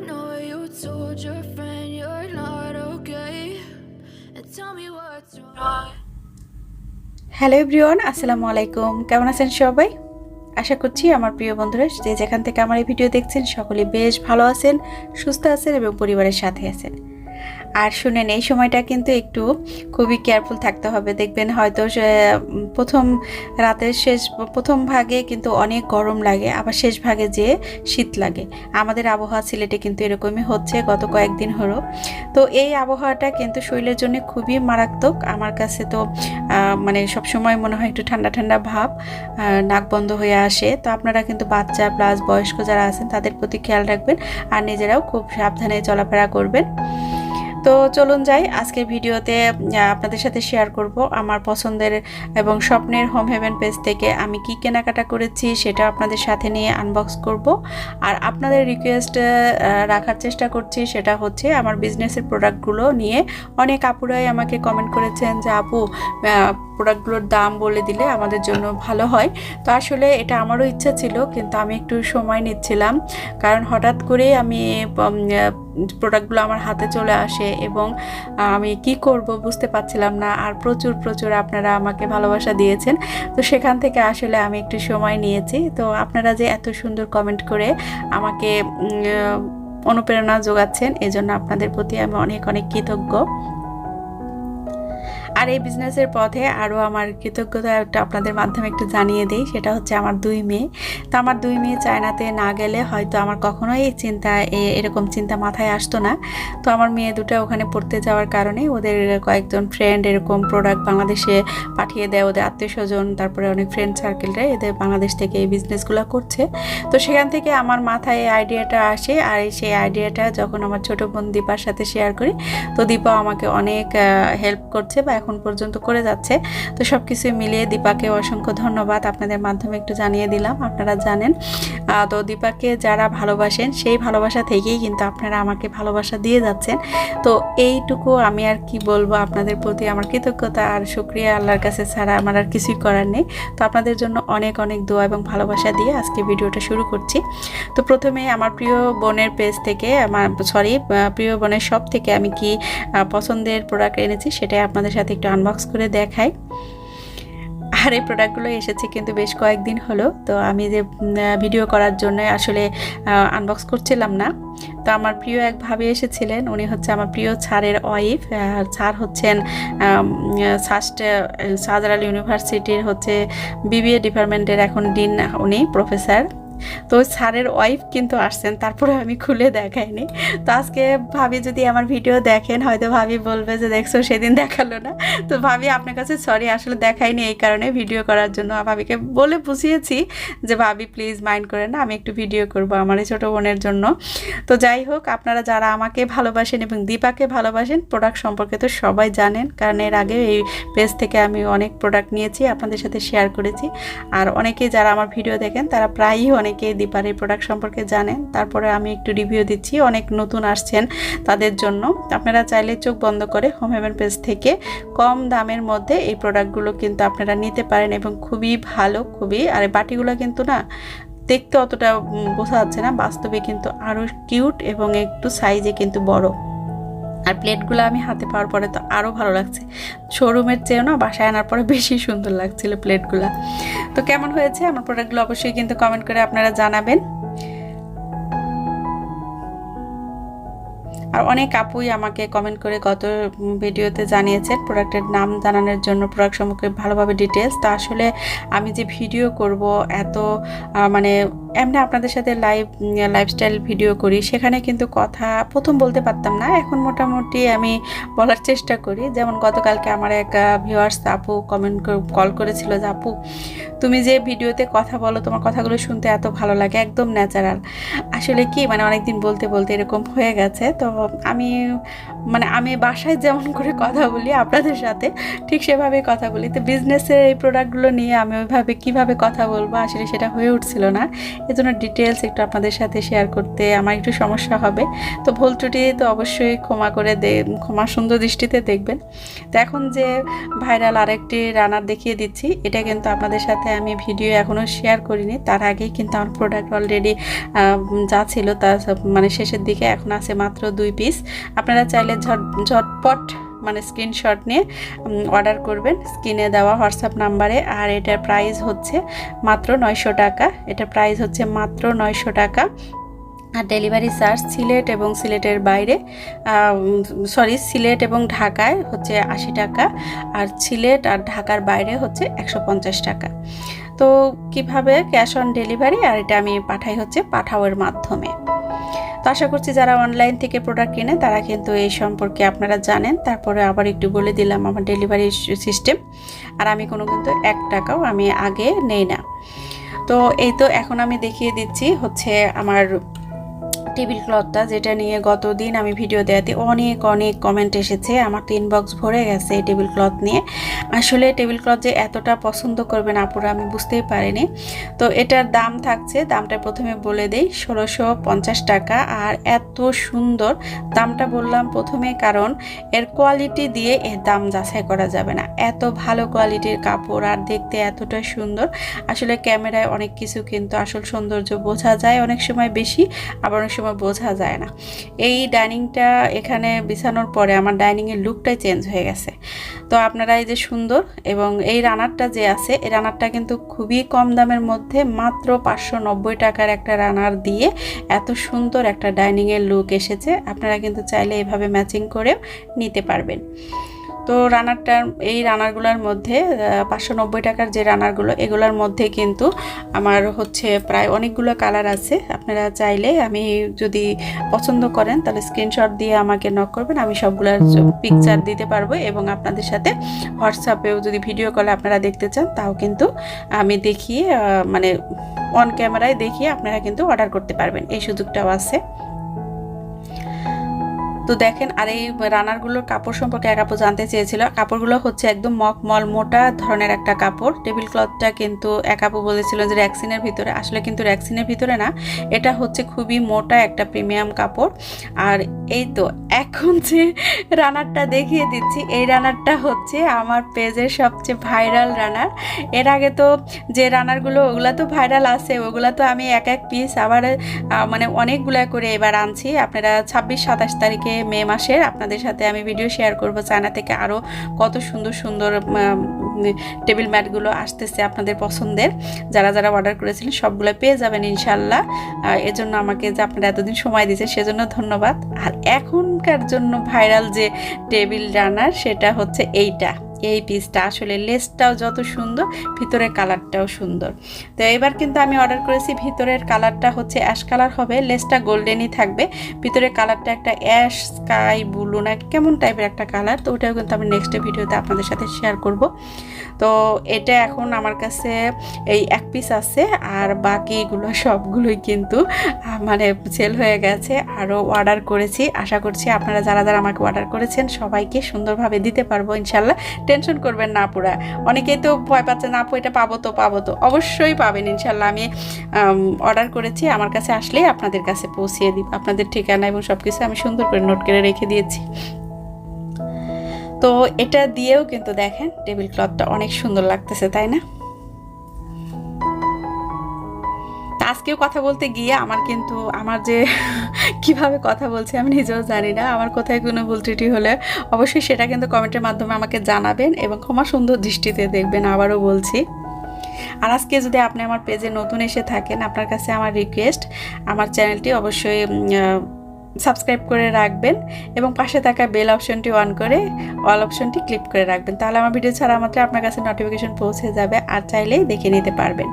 Know you told your friend you're not okay. And tell me what's wrong. Hello everyone আসসালামু আলাইকুম কেমন আছেন সবাই আশা করছি আমার প্রিয় বন্ধুরা যে যেখান থেকে আমার এই ভিডিও দেখছেন সকলে বেশ ভালো আছেন, সুস্থ আছেন এবং পরিবারের সাথে আছেন আর শুনেন, এই সময়টা কিন্তু একটু খুবই কেয়ারফুল থাকতে হবে। দেখবেন হয়তো প্রথম রাতের শেষ, প্রথম ভাগে কিন্তু অনেক গরম লাগে, আবার শেষ ভাগে যে শীত লাগে। আমাদের আবহাওয়া সিলেটে কিন্তু এরকমই হচ্ছে, গত কয়েকদিন হলো। তো এই আবহাওয়াটা কিন্তু শরীরের জন্য খুবই মারাত্মক। আমার কাছে তো মানে সবসময় মনে হয় একটু ঠান্ডা ঠান্ডা ভাব নাক বন্ধ হয়ে আসে। তো আপনারা কিন্তু বাচ্চা প্লাস বয়স্ক যারা আছেন, তাদের প্রতি খেয়াল রাখবেন। আর নিজেরাও খুব সাবধানে চলাফেরা করবেন। তো চলুন যাই, আজকের ভিডিওতে আপনাদের সাথে শেয়ার করব আমার পছন্দের এবং স্বপ্নের হোম হেভেন পেজ থেকে আমি কি কেনাকাটা করেছি সেটা আপনাদের সাথে নিয়ে আনবক্স করব। আর আপনাদের রিকোয়েস্ট রাখার চেষ্টা করছি সেটা হচ্ছে আমার বিজনেসের প্রোডাক্টগুলো নিয়ে। অনেক আপুরাই আমাকে কমেন্ট করেছেন যে, আপু প্রোডাক্টগুলোর দাম বলে দিলে আমাদের জন্য ভালো হয়। তো আসলে এটা আমারও ইচ্ছা ছিল, কিন্তু আমি একটু সময় নিচ্ছিলাম। কারণ হঠাৎ করে আমি প্রোডাক্টগুলো আমার হাতে চলে আসে এবং আমি কি করব বুঝতে পারছিলাম না আর প্রচুর প্রচুর আপনারা আমাকে ভালোবাসা দিয়েছেন। তো সেখান থেকে আসলে আমি একটু সময় নিয়েছি। তো আপনারা যে এত সুন্দর কমেন্ট করে আমাকে অনুপ্রেরণা যোগাচ্ছেন, এজন্য আপনাদের প্রতি আমি অনেক অনেক কৃতজ্ঞ। আর এই বিজনেসের পথে আরও আমার কৃতজ্ঞতা একটা আপনাদের মাধ্যমে একটু জানিয়ে দিই, সেটা হচ্ছে আমার দুই মেয়ে। তো আমার দুই মেয়ে চায়নাতে না গেলে হয়তো আমার কখনোই এই চিন্তা এরকম চিন্তা মাথায় আসতো না। তো আমার মেয়ে দুটো ওখানে পড়তে যাওয়ার কারণে ওদের কয়েকজন ফ্রেন্ড এরকম প্রোডাক্ট বাংলাদেশে পাঠিয়ে দেয়, ওদের আত্মীয় স্বজন, তারপরে অনেক ফ্রেন্ড সার্কেলরা এদের বাংলাদেশ থেকে এই বিজনেসগুলো করছে। তো সেখান থেকে আমার মাথায় এই আইডিয়াটা আসে আর এই সেই আইডিয়াটা যখন আমার ছোটো বোন দীপার সাথে শেয়ার করি, তো দীপা আমাকে অনেক হেল্প করছে বা এখন পর্যন্ত করে যাচ্ছে। তো সব কিছু মিলিয়ে দীপাকে অসংখ্য ধন্যবাদ। আপনাদের মাধ্যমে একটু জানিয়ে দিলাম, আপনারা জানেন। তো দীপাকে যারা ভালোবাসেন, সেই ভালোবাসা থেকেই কিন্তু আপনারা আমাকে ভালোবাসা দিয়ে যাচ্ছেন। তো এইটুকু আমি আর কি বলব, আপনাদের প্রতি আমার কৃতজ্ঞতা আর শুক্রিয়া আল্লাহর কাছে ছাড়া আমার আর কিছুই করার নেই। তো আপনাদের জন্য অনেক অনেক দোয়া এবং ভালোবাসা দিয়ে আজকে ভিডিওটা শুরু করছি। তো প্রথমে আমার প্রিয় বোনের পেজ থেকে আমার সরি প্রিয় বোনের সব থেকে আমি কি পছন্দের প্রোডাক্ট এনেছি সেটাই আপনাদের সাথে একটু আনবক্স করে দেখাই। আর এই প্রোডাক্টগুলো এসেছে কিন্তু বেশ কয়েকদিন হলো। তো আমি যে ভিডিও করার জন্য আসলে আনবক্স করছিলাম না। তো আমার প্রিয় এক ভাবে এসেছিলেন। উনি হচ্ছে আমার প্রিয় ছাড়ের ওয়াইফ আর ছাড় হচ্ছেন সাস্ট শাহজালাল ইউনিভার্সিটির হচ্ছে বিবিএ ডিপার্টমেন্টের এখন ডিন উনি প্রফেসর তো স্যারের ওয়াইফ কিন্তু আসছেন, তারপরে আমি খুলে দেখাইনি। তো আজকে ভাবি যদি আমার ভিডিও দেখেন, হয়তো ভাবি বলবে যে, দেখছ, সেদিন দেখাল না। তো ভাবি আপনার কাছে সরি আসলে দেখাইনি এই কারণে ভিডিও করার জন্য। ভাবিকে বলে বুঝিয়েছি যে, ভাবি প্লিজ মাইন্ড করে না, আমি একটু ভিডিও করব আমার এই ছোটো বোনের জন্য। তো যাই হোক, আপনারা যারা আমাকে ভালোবাসেন এবং দীপাকে ভালোবাসেন প্রোডাক্ট সম্পর্কে তো সবাই জানেন, কারণ এর আগে এই পেজ থেকে আমি অনেক প্রোডাক্ট নিয়েছি, আপনাদের সাথে শেয়ার করেছি। আর অনেকেই যারা আমার ভিডিও দেখেন, তারা প্রায়ই অনেকে দীপার এই প্রোডাক্ট সম্পর্কে জানেন, তারপরে আমি একটু রিভিউ দিচ্ছি, অনেক নতুন আসছেন তাদের জন্য। আপনারা চাইলে চোখ বন্ধ করে হোম হেভেন পেজ থেকে কম দামের মধ্যে এই প্রোডাক্টগুলো কিন্তু আপনারা নিতে পারেন এবং খুবই ভালো, খুবই, আর বাটিগুলো কিন্তু না, দেখতে অতটা বোঝা যাচ্ছে না, বাস্তবে কিন্তু আরও কিউট এবং একটু সাইজে কিন্তু বড়। আর প্লেটগুলো আমি হাতে পাওয়ার পরে তো আরও ভালো লাগছে। শোরুমের চেয়েও না বাসায় আনার পরে বেশি সুন্দর লাগছিল প্লেটগুলো। তো কেমন হয়েছে? আমার প্রোডাক্টগুলো অবশ্যই কিন্তু কমেন্ট করে আপনারা জানাবেন। আর অনেক আপুই আমাকে কমেন্ট করে গত ভিডিওতে জানিয়েছেন প্রোডাক্টের নাম জানানোর জন্য প্রোডাক্ট সম্পর্কে ভালোভাবে ডিটেলস তো আসলে আমি যে ভিডিও করব, এত মানে এমনি আপনাদের সাথে লাইভ লাইফস্টাইল ভিডিও করি, সেখানে কিন্তু কথা প্রথম বলতে পারতাম না। এখন মোটামুটি আমি বলার চেষ্টা করি। যেমন গতকালকে আমার এক ভিউয়ার্স আপু কমেন্ট কল করেছিল যে, আপু, তুমি যে ভিডিওতে কথা বলো, তোমার কথাগুলো শুনতে এত ভালো লাগে, একদম ন্যাচারাল আসলে কি মানে অনেকদিন বলতে বলতে এরকম হয়ে গেছে। তো আমি মানে আমি বাসায় যেমন করে কথা বলি, আপনাদের সাথে ঠিক সেভাবে কথা বলি। তো বিজনেসের এই প্রোডাক্টগুলো নিয়ে আমি ওইভাবে কীভাবে কথা বলব আসলে সেটা হয়ে উঠছিল না। এজন্য ডিটেলস একটু আপনাদের সাথে শেয়ার করতে আমার একটু সমস্যা হবে। তো ভুল ত্রুটি তো অবশ্যই ক্ষমা করে দে, ক্ষমা সুন্দর দৃষ্টিতে দেখবেন। তো এখন যে ভাইরাল আরেকটি রানার দেখিয়ে দিচ্ছি, এটা কিন্তু আপনাদের সাথে আমি ভিডিও এখনও শেয়ার করিনি। তার আগেই কিন্তু আমার প্রোডাক্ট অলরেডি যা ছিল তা মানে শেষের দিকে এখন আছে মাত্র দুই পিস আপনারা চাইলে ঝট, ঝটপট মানে স্ক্রিনশট নিয়ে অর্ডার করবেন। স্ক্রিনে দেওয়া হোয়াটসঅ্যাপ নাম্বারে আর এটার প্রাইস হচ্ছে মাত্র নয়শো টাকা। এটা প্রাইস হচ্ছে মাত্র নয়শো টাকা। আর ডেলিভারি চার্জ সিলেট এবং সিলেটের বাইরে সরি সিলেট এবং ঢাকায় হচ্ছে আশি টাকা, আর সিলেট আর ঢাকার বাইরে হচ্ছে একশো পঞ্চাশ টাকা। তো কীভাবে ক্যাশ অন ডেলিভারি আর এটা আমি পাঠাই হচ্ছে পাঠাওয়ের মাধ্যমে। তো আশা করছি যারা অনলাইন থেকে প্রোডাক্ট কেনে, তারা কিন্তু এই সম্পর্কে আপনারা জানেন। তারপরে আবার একটু বলে দিলাম আমার ডেলিভারি সিস্টেম আর আমি কোনো কিন্তু এক টাকাও আমি আগে নেই না। তো এই তো এখন আমি দেখিয়ে দিচ্ছি হচ্ছে আমার টেবিল ক্লথটা যেটা নিয়ে গতদিন আমি ভিডিও দেওয়াতে অনেক অনেক কমেন্ট এসেছে। আমার তো ইনবক্স ভরে গেছে এই টেবিল ক্লথ নিয়ে। আসলে টেবিল ক্লথ যে এতটা পছন্দ করবেন আপুরা, আমি বুঝতেই পারিনি। তো এটার দাম থাকছে, দামটা প্রথমে বলে দেই, ষোলোশো টাকা। আর এত সুন্দর দামটা বললাম প্রথমে কারণ এর কোয়ালিটি দিয়ে এর দাম যাচাই করা যাবে না। এত ভালো কোয়ালিটির কাপড় আর দেখতে এতটা সুন্দর। আসলে ক্যামেরায় অনেক কিছু কিন্তু আসল সৌন্দর্য বোঝা যায় অনেক সময় বেশি, আবার অনেক সময় বোঝা যায় না। এই ডাইনিংটা এখানে বিছানোর পরে আমার ডাইনিংয়ের লুকটাই চেঞ্জ হয়ে গেছে। তো আপনারা এই যে সুন্দর এবং এই রানারটা যে আছে, এই রানারটা কিন্তু খুবই কম দামের মধ্যে মাত্র পাঁচশো নব্বই টাকার একটা রানার দিয়ে এত সুন্দর একটা ডাইনিংয়ের লুক এসেছে। আপনারা কিন্তু চাইলে এভাবে ম্যাচিং করেও নিতে পারবেন। তো রানারটার, এই রানারগুলোর মধ্যে পাঁচশো নব্বই টাকার যে রানারগুলো, এগুলোর মধ্যে কিন্তু আমার হচ্ছে প্রায় অনেকগুলো কালার আছে। আপনারা চাইলে আমি যদি পছন্দ করেন, তাহলে স্ক্রিনশট দিয়ে আমাকে নক করবেন, আমি সবগুলোর পিকচার দিতে পারব এবং আপনাদের সাথে হোয়াটসঅ্যাপেও যদি ভিডিও কলে আপনারা দেখতে চান, তাও কিন্তু আমি দেখিয়ে মানে অন ক্যামেরায় দেখিয়ে আপনারা কিন্তু অর্ডার করতে পারবেন। এই সুযোগটাও আছে। তো দেখেন, আর এই রানারগুলোর কাপড় সম্পর্কে এক আপু জানতে চেয়েছিল। কাপড়গুলো হচ্ছে একদম মকমল মোটা ধরনের একটা কাপড়। টেবিল ক্লথটা কিন্তু এক আপু বলেছিল যে র্যাক্সিনের ভিতরে। আসলে কিন্তু র্যাক্সিনের ভিতরে না, এটা হচ্ছে খুবই মোটা একটা প্রিমিয়াম কাপড়। আর এই তো, এখন যে রানারটা দেখিয়ে দিচ্ছি, এই রানারটা হচ্ছে আমার পেজের সবচেয়ে ভাইরাল রানার। এর আগে তো যে রানারগুলো, ওগুলো তো ভাইরাল আছে, ওগুলো তো আমি এক এক পিস আবার মানে অনেকগুলা করে এবার আনছি। আপনারা ছাব্বিশ, সাতাশ তারিখে মে মাসের আপনাদের সাথে আমি ভিডিও শেয়ার করব। চায়না থেকে আরও কত সুন্দর সুন্দর টেবিল ম্যাটগুলো আসতেছে আপনাদের পছন্দের। যারা যারা অর্ডার করেছিলেন, সবগুলো পেয়ে যাবেন ইনশাল্লাহ। এজন্য আমাকে যে আপনারা এতদিন সময় দিয়েছেন, সেজন্য ধন্যবাদ। আর এখনকার জন্য ভাইরাল যে টেবিল রানার সেটা হচ্ছে এইটা। এই পিসটা আসলে লেসটাও যত সুন্দর, ভিতরের কালারটাও সুন্দর। তো এবার কিন্তু আমি অর্ডার করেছি, ভিতরের কালারটা হচ্ছে অ্যাশ কালার হবে। লেসটা গোল্ডেনই থাকবে। ভিতরের কালারটা একটা অ্যাশ স্কাই ব্লু না কেমন টাইপের একটা কালার তো ওটাও কিন্তু আমি নেক্সট ভিডিওতে আপনাদের সাথে শেয়ার করব। তো এটা এখন আমার কাছে এই এক পিস আছে, আর বাকিগুলো সবগুলোই কিন্তু মানে সেল হয়ে গেছে, আরও অর্ডার করেছি। আশা করছি আপনারা যারা যারা আমাকে অর্ডার করেছেন, সবাইকে সুন্দরভাবে দিতে পারব, ইনশাল্লাহ। টেনশন করবেন না পুরা অনেকেই তো ভয় পাচ্ছে না, আপু, এটা পাবো তো পাবো তো। অবশ্যই পাবেন, ইনশাল্লাহ। আমি অর্ডার করেছি, আমার কাছে আসলেই আপনাদের কাছে পৌঁছিয়ে দিব। আপনাদের ঠিকানা এবং সব কিছু আমি সুন্দর করে নোট করে রেখে দিয়েছি। তো এটা দিয়েও কিন্তু দেখেন টেবিল ক্লথটা অনেক সুন্দর লাগতেছে, তাই না? আজকেও কথা বলতে গিয়ে আমার কিন্তু, আমার যে কীভাবে কথা বলছি আমি নিজেও জানি না, আমার কোথায় কোনো ভুল ত্রুটি হলে অবশ্যই সেটা কিন্তু কমেন্টের মাধ্যমে আমাকে জানাবেন এবং ক্ষমা সুন্দর দৃষ্টিতে দেখবেন, আবারও বলছি। আর আজকে যদি আপনি আমার পেজে নতুন এসে থাকেন, আপনার কাছে আমার রিকোয়েস্ট আমার চ্যানেলটি অবশ্যই সাবস্ক্রাইব করে রাখবেন এবং পাশে থাকা বেল অপশনটি অন করে অল অপশনটি ক্লিক করে রাখবেন। তাহলে আমার ভিডিও ছাড়া মাত্র আপনার কাছে নোটিফিকেশন পৌঁছে যাবে, আর চাইলেই দেখে নিতে পারবেন।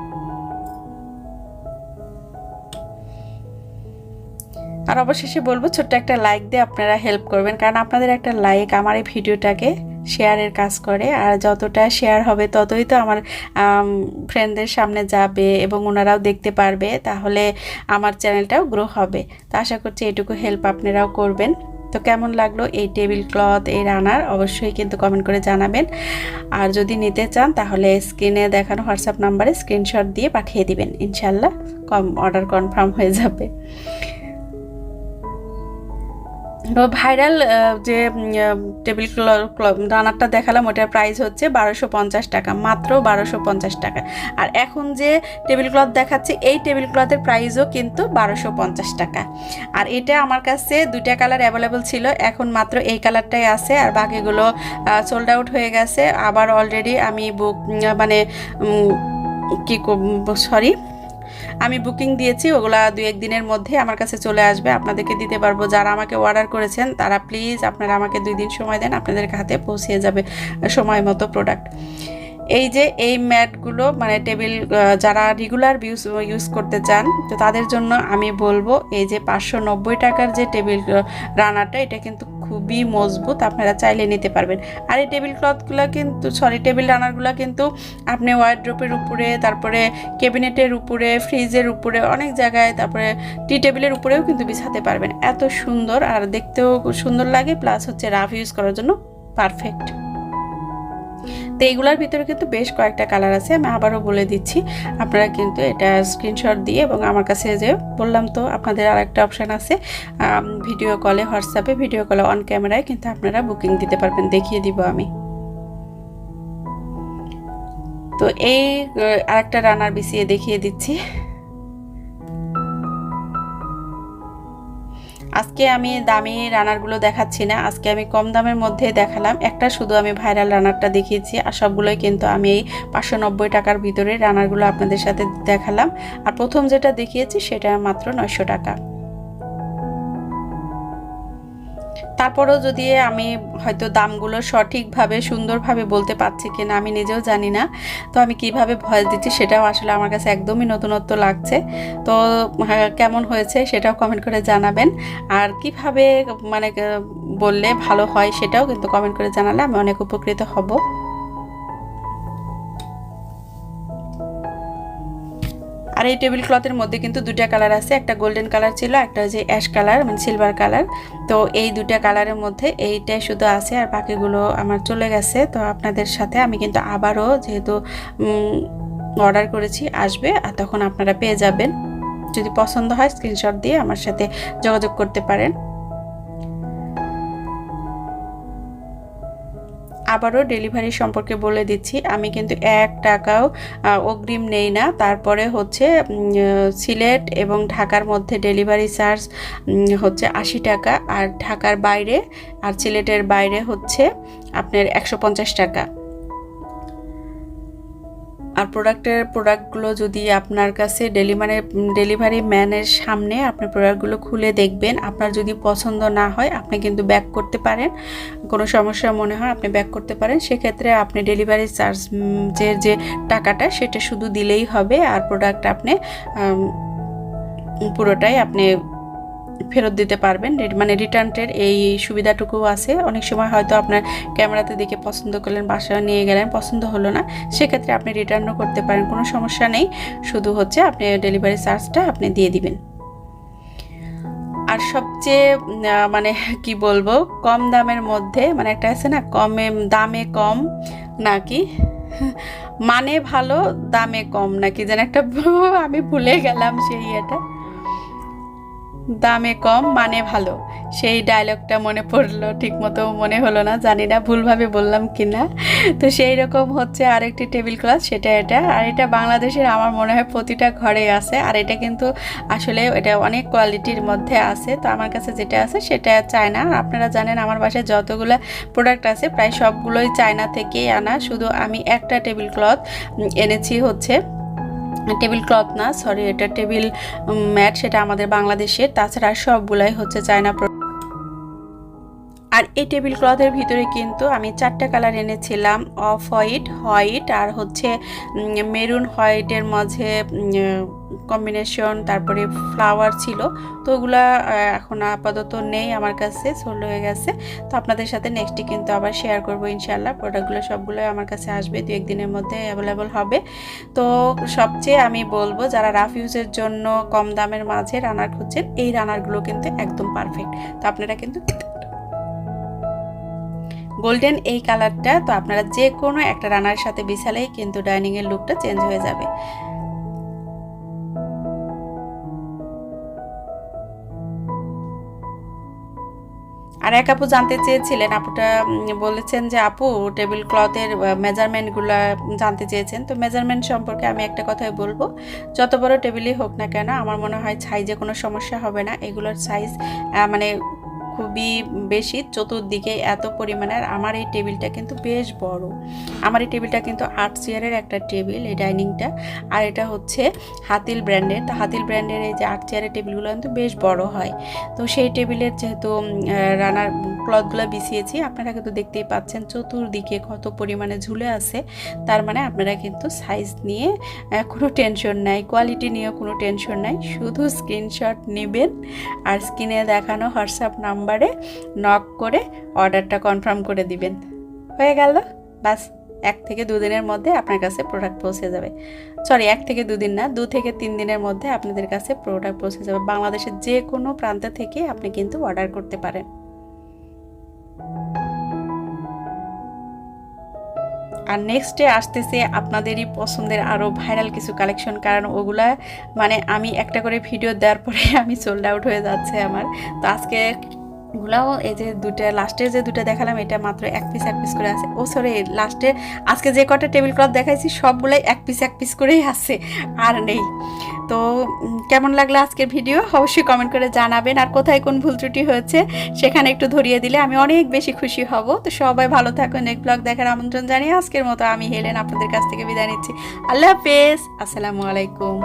আর অবশেষে বলব, ছোট্ট একটা লাইক দিয়ে আপনারা হেল্প করবেন। কারণ আপনাদের একটা লাইক আমার এই ভিডিওটাকে শেয়ারের কাজ করে। আর যতটা শেয়ার হবে, ততই তো আমার ফ্রেন্ডদের সামনে যাবে এবং ওনারাও দেখতে পারবে। তাহলে আমার চ্যানেলটাও গ্রো হবে। তো আশা করছি এটুকু হেল্প আপনারাও করবেন। তো কেমন লাগল এই টেবিল ক্লথ এই রানার? অবশ্যই কিন্তু কমেন্ট করে জানাবেন। আর যদি নিতে চান, তাহলে স্ক্রিনে দেখানো হোয়াটসঅ্যাপ নাম্বারে স্ক্রিনশট দিয়ে পাঠিয়ে দিবেন। ইনশাল্লাহ কম অর্ডার কনফার্ম হয়ে যাবে। ভাইরাল যে টেবিল রানারটা দেখালাম, ওটার প্রাইস হচ্ছে বারোশো পঞ্চাশ টাকা, মাত্র বারোশো পঞ্চাশ টাকা। আর এখন যে টেবিল ক্লথ দেখাচ্ছে, এই টেবিল ক্লথের প্রাইসও কিন্তু বারোশো পঞ্চাশ টাকা। আর এটা আমার কাছে দুইটা কালার অ্যাভেলেবল ছিল, এখন মাত্র এই কালারটাই আছে, আর বাকিগুলো সোল্ড আউট হয়ে গেছে। আবার অলরেডি আমি বুক মানে কি সরি আমি বুকিং দিয়েছি, ওগুলা দু এক দিনের মধ্যে আমার কাছে চলে আসবে। আপনাদেরকে দিতে পারব। যারা আমাকে অর্ডার করেছেন, তারা প্লিজ আপনারা আমাকে দুই দিন সময় দেন, আপনাদের হাতে পৌঁছে যাবে সময় মতো প্রোডাক্ট এই যে, এই ম্যাটগুলো মানে টেবিল যারা রেগুলার ইউজ ইউজ করতে চান, তো তাদের জন্য আমি বলব, এই যে পাঁচশো নব্বই টাকার যে টেবিল রানারটা এটা কিন্তু খুবই মজবুত, আপনারা চাইলে নিতে পারবেন। আর এই টেবিল ক্লথগুলো কিন্তু সরি টেবিল রানারগুলো কিন্তু আপনি ওয়ার্ড্রপের উপরে, তারপরে ক্যাবিনেটের উপরে, ফ্রিজের উপরে, অনেক জায়গায়, তারপরে টি টেবিলের উপরেও কিন্তু বিছাতে পারবেন। এত সুন্দর আর দেখতেও সুন্দর লাগে প্লাস হচ্ছে রাফ ইউজ করার জন্য পারফেক্ট তো এইগুলোর ভিতরে কিন্তু বেশ কয়েকটা কালার আছে, আমি আবারও বলে দিচ্ছি। আপনারা কিন্তু এটা স্ক্রিনশট দিয়ে এবং আমার কাছে যে বললাম তো আপনাদের আর একটা অপশান আছে ভিডিও কলে হোয়াটসঅ্যাপে ভিডিও কলে অন ক্যামেরায় কিন্তু আপনারা বুকিং দিতে পারবেন, দেখিয়ে দিব আমি। তো এই আরেকটা রানার বিছিয়ে দেখিয়ে দিচ্ছি। আজকে আমি দামি রানারগুলো দেখাচ্ছি না, আজকে আমি কম দামের মধ্যে দেখালাম। একটা শুধু আমি ভাইরাল রানারটা দেখিয়েছি আর সবগুলোই কিন্তু আমি এই পাঁচশো নব্বই টাকার ভিতরে রানারগুলো আপনাদের সাথে দেখালাম। আর প্রথম যেটা দেখিয়েছি সেটা মাত্র নয়শো টাকা। তারপরেও যদি আমি হয়তো দামগুলো সঠিকভাবে, সুন্দরভাবে বলতে পারছি কিনা আমি নিজেও জানি না। তো আমি কীভাবে ভয়েস দিচ্ছি সেটাও আসলে আমার কাছে একদমই নতুনত্ব লাগছে। তো কেমন হয়েছে সেটাও কমেন্ট করে জানাবেন। আর কীভাবে মানে বললে ভালো হয় সেটাও কিন্তু কমেন্ট করে জানালে আমি অনেক উপকৃত হব। আর এই টেবিল ক্লথের মধ্যে কিন্তু দুটা কালার আছে, একটা গোল্ডেন কালার ছিল, একটা হচ্ছে অ্যাশ কালার মানে সিলভার কালার তো এই দুটা কালারের মধ্যে এইটাই শুধু আছে আর বাকিগুলো আমার চলে গেছে। তো আপনাদের সাথে আমি কিন্তু আবারও যেহেতু অর্ডার করেছি, আসবে আর তখন আপনারা পেয়ে যাবেন। যদি পছন্দ হয় স্ক্রিনশট দিয়ে আমার সাথে যোগাযোগ করতে পারেন। আবারও ডেলিভারি সম্পর্কে বলে দিচ্ছি। আমি কিন্তু এক টাকাও অগ্রিম নেই না। তারপরে হচ্ছে সিলেট এবং ঢাকার মধ্যে ডেলিভারি চার্জ হচ্ছে আশি টাকা। আর ঢাকার বাইরে, আর সিলেটের বাইরে হচ্ছে আপনার একশো পঞ্চাশ টাকা। আর প্রোডাক্টের প্রোডাক্টগুলো যদি আপনার কাছে ডেলিভারি ডেলিভারি ম্যানের সামনে আপনি প্রোডাক্টগুলো খুলে দেখবেন, আপনার যদি পছন্দ না হয়, আপনি কিন্তু ব্যাক করতে পারেন। কোনো সমস্যা মনে হয় আপনি ব্যাক করতে পারেন। সেক্ষেত্রে আপনি ডেলিভারি চার্জ যে যে টাকাটা সেটা শুধু দিলেই হবে। আর প্রোডাক্ট আপনি পুরোটাই আপনি ফেরত দিতে পারবেন। মানে রিটার্নের এই সুবিধাটুকু আছে। অনেক সময় হয়তো আপনার ক্যামেরাতে দেখে পছন্দ করলেন বাসায় নিয়ে গেলেন, পছন্দ হলো না। সেক্ষেত্রে আপনি রিটার্নও করতে পারেন, কোনো সমস্যা নেই। শুধু হচ্ছে আপনি ডেলিভারি চার্জটা আপনি দিয়ে দিবেন। আর সবচেয়ে মানে কি বলব, কম দামের মধ্যে মানে একটা আছে না, কমে, দামে কম নাকি? মানে ভালো, দামে কম নাকি? যেন একটা আমি ভুলে গেলাম সেই এটা দামে কম মানে ভালো। সেই ডায়লগটা মনে পড়ল ঠিক মতো মনে হলো না, জানি না ভুলভাবে বললাম কি না তো সেই রকম হচ্ছে আরেকটি টেবিল ক্লথ সেটা এটা। আর এটা বাংলাদেশের আমার মনে হয় প্রতিটা ঘরে আছে। আর এটা কিন্তু আসলে এটা অনেক কোয়ালিটির মধ্যে আছে। তো আমার কাছে যেটা আছে, সেটা চায়না। আপনারা জানেন আমার বাসায় যতগুলো প্রোডাক্ট আছে, প্রায় সবগুলোই চায়না থেকেই আনা। শুধু আমি একটা টেবিল ক্লথ এনেছি হচ্ছে। টেবিল ক্লথ না সরি এটা টেবিল ম্যাট সেটা আমাদের বাংলাদেশের তাছাড়া সবগুলাই হচ্ছে চায়না আর এই টেবিল ক্লথের ভিতরে কিন্তু আমি চারটা কালার এনেছিলাম, অফ হোয়াইট হোয়াইট আর হচ্ছে মেরুন হোয়াইটের মাঝে কম্বিনেশন তারপরে ফ্লাওয়ার ছিল। তো ওগুলা এখন আপাতত নেই আমার কাছে সোল্ড হয়ে গেছে। তো আপনাদের সাথে নেক্সটে কিন্তু আবার শেয়ার করব ইনশাল্লাহ প্রোডাক্টগুলো সবগুলোই আমার কাছে আসবে, দু একদিনের মধ্যে অ্যাভেলেবল হবে। তো সবচেয়ে আমি বলব, যারা রাফ ইউজের জন্য কম দামের মাঝে রানার খুঁজছেন, এই রানারগুলো কিন্তু একদম পারফেক্ট তো আপনারা কিন্তু গোল্ডেন এই কালারটা তো আপনারা যে কোনো একটা রানার সাথে বিছালেই কিন্তু ডাইনিংয়ের লুকটা চেঞ্জ হয়ে যাবে। আর এক আপু জানতে চেয়েছিলেন, আপুটা বলেছেন যে আপু টেবিল ক্লথের মেজারমেন্টগুলো জানতে চেয়েছেন। তো মেজারমেন্ট সম্পর্কে আমি একটা কথাই বলব, যত বড় টেবিলই হোক না কেন, আমার মনে হয় সাইজে কোনো সমস্যা হবে না। এগুলোর সাইজ মানে খুবই বেশি চতুর্দিকে এত পরিমাণের আমার এই টেবিলটা কিন্তু বেশ বড়। আমার এই টেবিলটা কিন্তু আট চেয়ারের একটা টেবিল, এই ডাইনিংটা। আর এটা হচ্ছে হাতিল ব্র্যান্ডের। তো হাতিল ব্র্যান্ডের এই যে আট চেয়ারের টেবিলগুলো কিন্তু বেশ বড় হয়। তো সেই টেবিলের যেহেতু রানার ক্লথগুলো বিছিয়েছি, আপনারা কিন্তু দেখতেই পাচ্ছেন চতুর্দিকে কত পরিমাণে ঝুলে আছে। তার মানে আপনারা কিন্তু সাইজ নিয়ে কোনো টেনশন নাই কোয়ালিটি নিয়েও কোনো টেনশন নাই, শুধু স্ক্রিনশট নেবেন আর স্ক্রিনে দেখানো হোয়াটসঅ্যাপ নাম্বারে নক করে অর্ডারটা কনফার্ম করে দিবেন। হয়ে গেল? বাস, এক থেকে দুদিনের মধ্যে আপনার কাছে প্রোডাক্ট পৌঁছে যাবে। সরি এক থেকে দুদিন না, দু থেকে তিন দিনের মধ্যে আপনাদের কাছে প্রোডাক্ট পৌঁছে যাবে। বাংলাদেশের যে কোনো প্রান্ত থেকে আপনি কিন্তু অর্ডার করতে পারেন। আর নেক্সটে আসতেছে আপনাদেরই পছন্দের আরও ভাইরাল কিছু কালেকশন কারণ ওগুলা মানে আমি একটা করে ভিডিও দেওয়ার পরে আমি সোল্ড আউট হয়ে যাচ্ছে আমার। তো আজকে ওগুলাও এই যে দুটো লাস্টের যে দুটো দেখালাম, এটা মাত্র এক পিস এক পিস করে আছে। ও সরি লাস্টে আজকে যে কটা টেবিল ক্লথ দেখাইছি, সবগুলাই এক পিস এক পিস করেই আছে। আর নেই। তো কেমন লাগল আজকের ভিডিও অবশ্যই কমেন্ট করে জানাবেন। আর কোথায় কোন ভুল ত্রুটি হয়েছে, সেখানে একটু ধরিয়ে দিলে আমি অনেক বেশি খুশি হব। তো সবাই ভালো থাকুন। নেক্সট ব্লগ দেখার আমন্ত্রণ জানিয়ে আজকের মতো আমি হেলেন আপনাদের কাছ থেকে বিদায় নিচ্ছি। আল্লাহ হাফেজ। আসসালামু আলাইকুম।